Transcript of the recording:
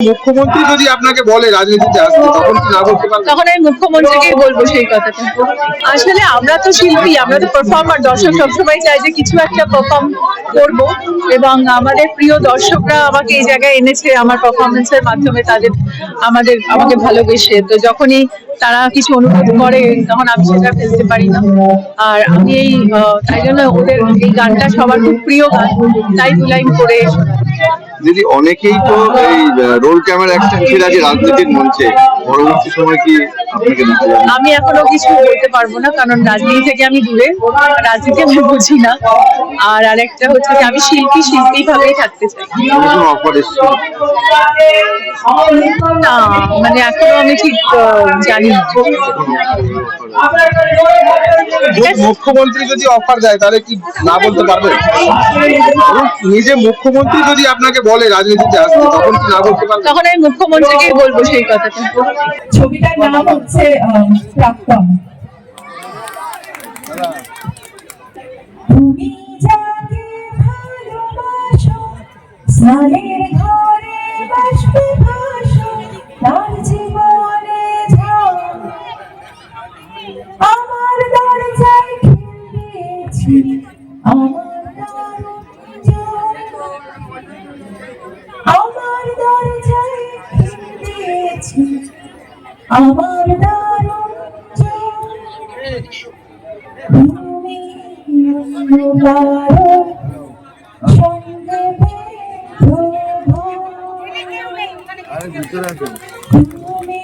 মুখ্যমন্ত্রী যদি আপনাকে বলে রাজনীতিতে আসতে, তখন কি না করতে পারবেন তখন আমি মুখ্যমন্ত্রীকেই বলব সেই কথাটা। আসলে আমরা তো শিল্পী, আমরা তো পারফর্মার দর্শক সবসময় চাই যে কিছু একটা পারফর্ম করব। এবং আমাদের প্রিয় দর্শকরা আমাকে এই জায়গায় এনেছে আমার পারফরমেন্সের মাধ্যমে, তাদের আমাদের, আমাকে ভালোবেসে। তো যখনই তারা কিছু অনুরোধ করে, তখন আমি সেটা ফেলতে পারি না। আর আমি এই তাই জন্য ওদের এই গানটা সবার খুব প্রিয় গান। তাই দু লাইন করে দিদি অনেকেই তো এই রোল ক্যামেরা অ্যাকশন ছেড়ে আছে রাজনীতির মঞ্চে পরবর্তী সময় কি আপনাকে আমি এখনও কিছু বলতে পারব না কারণ রাজনীতি থেকে আমি দূরে রাজনীতি আমি বুঝি না। আর আরেকটা হচ্ছে যে আমি শিল্পী শিল্পী ভাবেই থাকতে চাই। না মানে এখনও আমি ঠিক জানি না। মুখ্যমন্ত্রী যদি অফার দেয় তাহলে কি না বলতে পারবে? নিজে মুখ্যমন্ত্রী যদি আপনাকে বলে রাজনীতিতে আসতে তখন কি না বলতে পারবে? তখন আমি মুখ্যমন্ত্রীকেই বলব সেই কথাটা। ছবিটার নাম হচ্ছে প্রাক্তন। তুমি যাকে ভালোবাসো স্নানের আমার দরজায় দরজায় আমার তুমি কারও তুমি